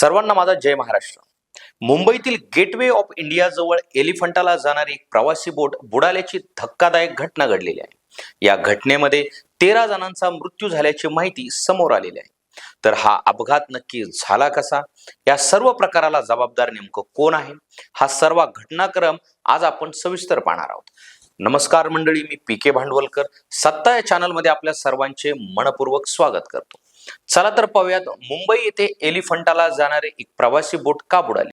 सर्वांना माझा जय महाराष्ट्र. मुंबईतील गेटवे ऑफ इंडिया जवळ एलिफंटाला जाणारी एक प्रवासी बोट बुडाल्याची धक्कादायक घटना घडलेली आहे. या घटनेमध्ये तेरा जणांचा मृत्यू झाल्याची माहिती समोर आलेली आहे. तर हा अपघात नक्की झाला कसा? या सर्व प्रकाराला जबाबदार नेमकं कोण आहे? हा सर्व घटनाक्रम आज आपण सविस्तर पाहणार आहोत. नमस्कार मंडळी मी पी के भांडवलकर. सत्ता या चॅनलमध्ये आपल्या सर्वांचे मनपूर्वक स्वागत करतो. चला तर पाहूयात मुंबई येथे एलिफंटाला जाणारे एक प्रवासी बोट का बुडाली?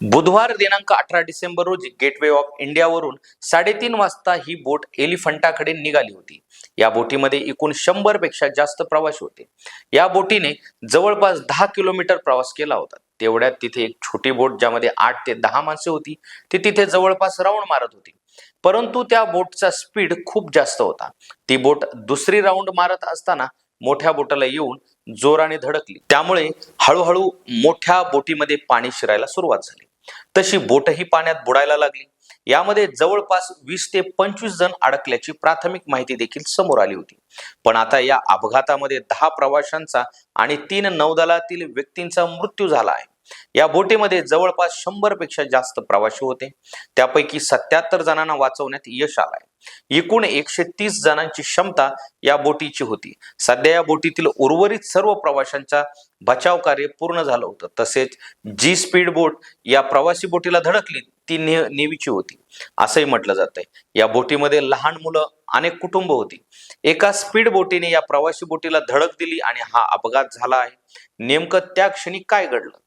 बुधवार दिनांक अठरा डिसेंबर रोजी गेटवे ऑफ इंडियावरून साडेतीन वाजता ही बोट एलिफंटाकडे निघाली होती. या बोटीमध्ये एकूण शंभरपेक्षा जास्त प्रवासी होते. या बोटीने जवळपास दहा किलोमीटर प्रवास केला होता. तेवढ्यात तिथे एक छोटी बोट ज्यामध्ये आठ ते दहा माणसे होती ती तिथे जवळपास राऊंड मारत होती. परंतु त्या बोटचा स्पीड खूप जास्त होता. ती बोट दुसरी राऊंड मारत असताना मोठ्या बोटाला येऊन जोराने धडकली. त्यामुळे हळूहळू मोठ्या बोटीमध्ये पाणी शिरायला सुरुवात झाली. तशी बोटही पाण्यात बुडायला लागली. यामध्ये जवळपास वीस ते पंचवीस जण अडकल्याची प्राथमिक माहिती देखील समोर आली होती. पण आता या अपघातामध्ये दहा प्रवाशांचा आणि तीन नौदलातील व्यक्तींचा मृत्यू झाला आहे. या बोटीमध्ये जवळपास शंभरपेक्षा जास्त प्रवासी होते. त्यापैकी सत्याहत्तर जणांना वाचवण्यात यश आलंय. एकूण एकशे तीस जणांची क्षमता या बोटीची होती. सध्या या बोटीतील उर्वरित सर्व प्रवाशांचा बचाव कार्य पूर्ण झालं होतं. तसेच जी स्पीड बोट या प्रवासी बोटीला धडकली ती ने नेवीची होती. असंही म्हटलं जात आहे या बोटीमध्ये लहान मुलं अनेक कुटुंब होती. एका स्पीड बोटीने या प्रवासी बोटीला धडक दिली आणि हा अपघात झाला आहे. नेमकं त्या क्षणी काय घडलं?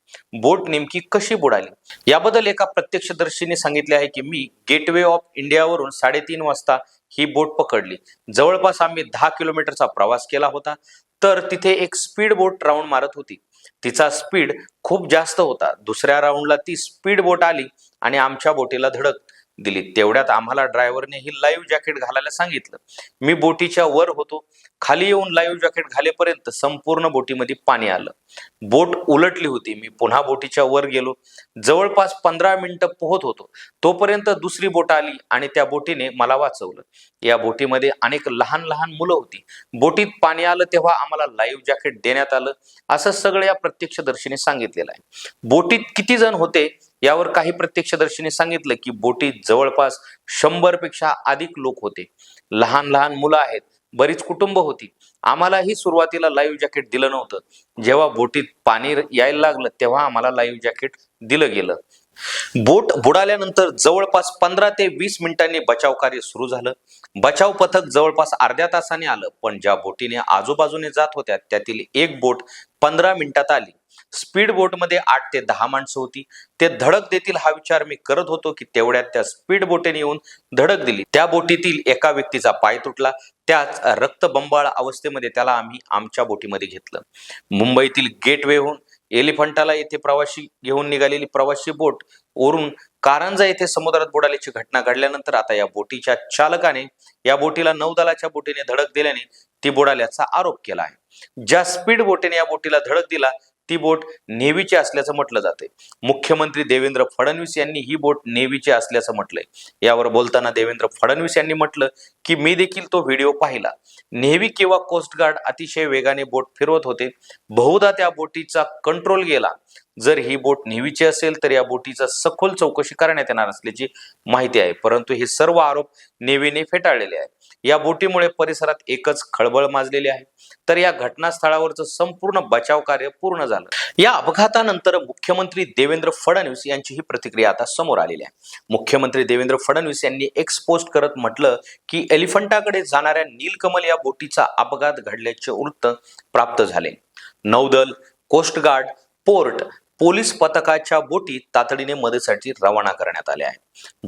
बोट नेमकी कशी बुडाली? याबद्दल एका प्रत्यक्षदर्शीने सांगितले आहे की मी गेटवे ऑफ इंडियावरून साडेतीन वाजता ही बोट पकडली. जवळपास आम्ही दहा किलोमीटरचा प्रवास केला होता तर तिथे एक स्पीड बोट राऊंड मारत होती. तिचा स्पीड खूप जास्त होता. दुसऱ्या राऊंडला ती स्पीड बोट आली आणि आमच्या बोटीला धडक दिली. तेवढ्यात आम्हाला ड्रायव्हरने ही लाईव्ह जॅकेट घालायला सांगितलं. मी बोटीच्या वर होतो. खाली येऊन लाईव्ह जॅकेट घालेपर्यंत संपूर्ण बोटीमध्ये पाणी आलं. बोट उलटली होती. मी पुन्हा बोटीच्या वर गेलो. जवळपास पंधरा मिनिटं पोहत होतो. तोपर्यंत दुसरी बोट आली आणि त्या बोटीने मला वाचवलं. या बोटीमध्ये अनेक लहान लहान मुलं होती. बोटीत पाणी आलं तेव्हा आम्हाला लाईव्ह जॅकेट देण्यात आलं. असं सगळं या प्रत्यक्षदर्शीने सांगितलेलं आहे. बोटीत किती जण होते यावर काही प्रत्यक्षदर्शीने सांगितलं की बोटीत जवळपास शंभरपेक्षा अधिक लोक होते. लहान लहान मुलं आहेत. बरीच कुटुंब होती. आम्हालाही सुरुवातीला लाईव्ह जॅकेट दिलं नव्हतं. जेव्हा बोटीत पाणी यायला लागलं तेव्हा आम्हाला लाईव्ह जॅकेट दिलं गेलं. बोट बुडाल्यानंतर जवळपास पंधरा ते वीस मिनिटांनी बचाव कार्य सुरू झालं. बचाव पथक जवळपास अर्ध्या तासाने आलं पण ज्या बोटीने आजूबाजूने जात होत्या त्यातील एक बोट पंधरा मिनिटात आली. स्पीड बोटमध्ये आठ ते दहा माणसं होती. ते धडक देतील हा विचार मी करत होतो की तेवढ्यात त्या स्पीड बोटीने येऊन धडक दिली. त्या बोटीतील एका व्यक्तीचा पाय तुटला. त्याच रक्तबंबाळ अवस्थेमध्ये त्याला आम्ही आमच्या बोटीमध्ये घेतलं. मुंबईतील गेटवेहून एलिफंटाला येथे प्रवासी घेऊन निघालेली प्रवासी बोट ओरून कारंजा येथे समुद्रात बुडाल्याची घटना घडल्यानंतर आता या बोटीच्या चालकाने या बोटीला नौदलाच्या बोटीने धडक दिल्याने ती बुडाल्याचा आरोप केला आहे. ज्या स्पीड बोटीने या बोटीला धडक दिला ती बोट नेव्हीची असल्याचं म्हटलं जाते मुख्यमंत्री देवेंद्र फडणवीस यांनी ही बोट नेव्हीची असल्याचं म्हटलंय. यावर बोलताना देवेंद्र फडणवीस यांनी म्हटलं की मी देखील तो व्हिडिओ पाहिला. नेव्ही किंवा कोस्ट गार्ड अतिशय वेगाने बोट फिरवत होते. बहुधा त्या बोटीचा कंट्रोल गेला. जर ही बोट नेव्हीची असेल तर या बोटीचा सखोल चौकशी करण्यात येणार असल्याची माहिती आहे. परंतु हे सर्व आरोप नेव्हीने फेटाळलेले आहेत. या बोटीमुळे परिसरात एकच खळबळ माजलेली आहे. तर या घटनास्थळावरचं संपूर्ण बचाव कार्य पूर्ण झालं. या अपघातानंतर मुख्यमंत्री देवेंद्र फडणवीस यांची ही प्रतिक्रिया आता समोर आलेली आहे. मुख्यमंत्री देवेंद्र फडणवीस यांनी एक्स पोस्ट करत म्हटलं की एलिफंटाकडे जाणाऱ्या नीलकमल या बोटीचा अपघात घडल्याचे वृत्त प्राप्त झाले. नौदल कोस्टगार्ड पोर्ट पोलीस पथकाच्या बोटी तातडीने मदतीसाठी रवाना करण्यात आल्या आहेत.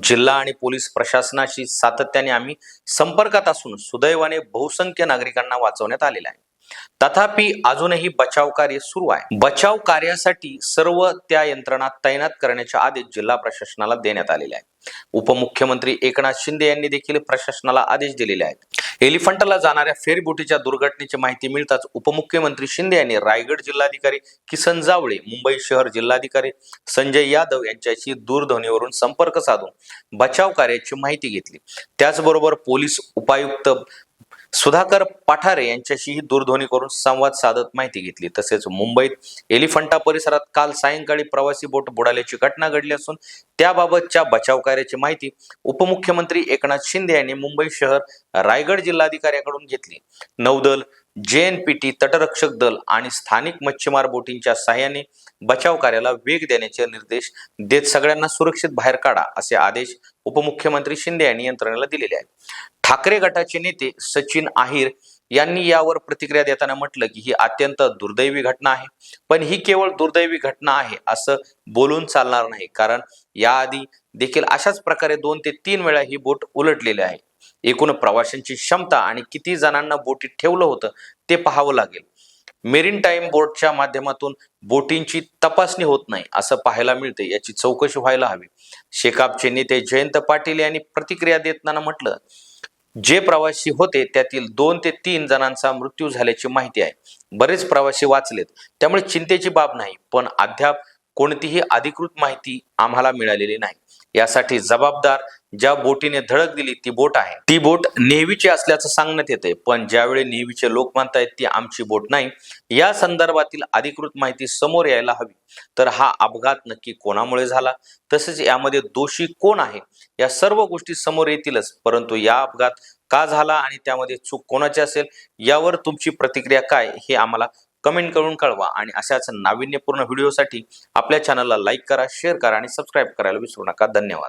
जिल्हा आणि पोलीस प्रशासनाशी सातत्याने आम्ही संपर्कात असून सुदैवाने बहुसंख्य नागरिकांना वाचवण्यात आलेला आहे. तथापि अजूनही बचाव कार्य सुरू आहे. बचाव कार्यासाठी सर्व त्या यंत्रणा तैनात करण्याचे आदेश जिल्हा प्रशासनाला देण्यात आलेले आहेत. उपमुख्यमंत्री एकनाथ शिंदे यांनी देखील प्रशासनाला आदेश दिलेले आहेत. एलिफंटला जाणाऱ्या फेरीबोटीच्या दुर्घटनेची माहिती मिळताच उपमुख्यमंत्री शिंदे यांनी रायगड जिल्हाधिकारी किसन जावळे मुंबई शहर जिल्हाधिकारी संजय यादव यांच्याशी दूरध्वनीवरून संपर्क साधून बचाव कार्याची माहिती घेतली. त्याचबरोबर पोलीस उपायुक्त सुधाकर पाठारे यांच्याशीही दूरध्वनी करून संवाद साधत माहिती घेतली. तसेच मुंबईत एलिफंटा परिसरात काल सायंकाळी प्रवासी बोट बुडाल्याची घटना घडली असून त्याबाबतच्या बचाव कार्याची माहिती उपमुख्यमंत्री एकनाथ शिंदे यांनी मुंबई शहर रायगड जिल्हाधिकाऱ्याकडून घेतली. नौदल जेएनपीटी तटरक्षक दल आणि स्थानिक मच्छीमार बोटींच्या सहाय्याने बचाव कार्याला वेग देण्याचे निर्देश देत सगळ्यांना सुरक्षित बाहेर काढा असे आदेश उपमुख्यमंत्री शिंदे यांनी यंत्रणेला दिलेले आहेत. ठाकरे गटाचे नेते सचिन आहिर यांनी यावर प्रतिक्रिया देताना म्हटलं की ही अत्यंत दुर्दैवी घटना आहे. पण ही केवळ दुर्दैवी घटना आहे असं बोलून चालणार नाही. कारण याआधी देखील अशाच प्रकारे दोन ते तीन वेळा ही बोट उलटलेली आहे. एकूण प्रवाशांची क्षमता आणि किती जणांना बोटीत ठेवलं होतं ते पाहावं लागेल. मेरीन टाईम बोर्डच्या माध्यमातून बोटींची तपासणी होत नाही असं पाहायला मिळते याची चौकशी व्हायला हवी. शेकापचे नेते जयंत पाटील यांनी प्रतिक्रिया देताना म्हटलं जे प्रवासी होते त्यातील दोन ते तीन जणांचा मृत्यू झाल्याची माहिती आहे. बरेच प्रवासी वाचलेत. त्यामुळे चिंतेची बाब नाही पण अद्याप कोणतीही अधिकृत माहिती आम्हाला मिळालेली नाही. यासाठी जबाबदार ज्या बोटीने धडक दिली ती बोट आहे. ती बोट नेव्हीची असल्याचं सांगण्यात येते पण ज्यावेळी नेव्हीचे लोक म्हणतायत ती आमची बोट नाही या संदर्भातील अधिकृत माहिती समोर यायला हवी. तर हा अपघात नक्की कोणामुळे झाला? तसेच यामध्ये दोषी कोण आहे? या सर्व गोष्टी समोर येतीलच. परंतु या अपघात का झाला आणि त्यामध्ये चूक कोणाची असेल? यावर तुमची प्रतिक्रिया काय? हे आम्हाला कमेंट करून कळवा आणि अशाच नाविन्यपूर्ण व्हिडिओसाठी आपल्या चॅनलला लाईक करा शेअर करा आणि सबस्क्राईब करायला विसरू नका. धन्यवाद.